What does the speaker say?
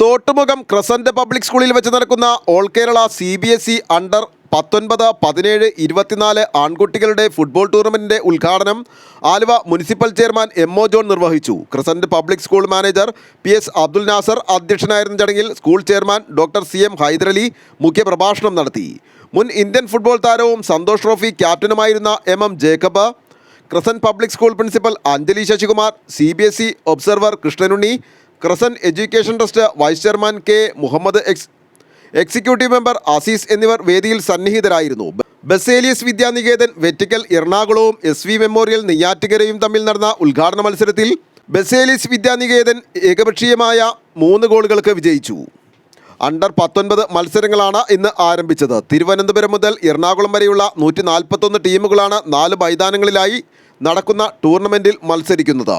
Thottumukham crescent public സ്കൂളിൽ വെച്ച് നടക്കുന്ന all Kerala C B S E under പത്തൊൻപത് പതിനേഴ് ഇരുപത്തിനാല് ആൺകുട്ടികളുടെ ഫുട്ബോൾ ടൂർണമെന്റിന്റെ ഉദ്ഘാടനം Aluva municipal chairman M O John നിർവഹിച്ചു. Crescent public school manager P S Abdul Nasar അധ്യക്ഷനായിരുന്ന ചടങ്ങിൽ school chairman doctor C M Hydarali മുഖ്യപ്രഭാഷണം നടത്തി. മുൻ ഇന്ത്യൻ ഫുട്ബോൾ താരവും Santhosh trophy ക്യാപ്റ്റനുമായിരുന്ന M M Jacob crescent public school principal Anjali Sasikumar C B S E observer Krishnanunni crescent education trust vice chairman K Muhammad ex executive member Aziz എന്നിവർ വേദിയിൽ സന്നിഹിതരായിരുന്നു. ബസേലിയസ് വിദ്യാനികേതൻ വെറ്റിക്കൽ എറണാകുളവും S V memorial നെയ്യാറ്റുകരയും തമ്മിൽ നടന്ന ഉദ്ഘാടന മത്സരത്തിൽ ബസേലിയസ് വിദ്യാനികേതൻ ഏകപക്ഷീയമായ മൂന്ന് ഗോളുകൾക്ക് വിജയിച്ചു. അണ്ടർ പത്തൊൻപത് മത്സരങ്ങളാണ് ഇന്ന് ആരംഭിച്ചത്. തിരുവനന്തപുരം മുതൽ എറണാകുളം വരെയുള്ള നൂറ്റി നാൽപ്പത്തൊന്ന് ടീമുകളാണ് നാല് മൈതാനങ്ങളിലായി നടക്കുന്ന ടൂർണമെന്റിൽ മത്സരിക്കുന്നത്.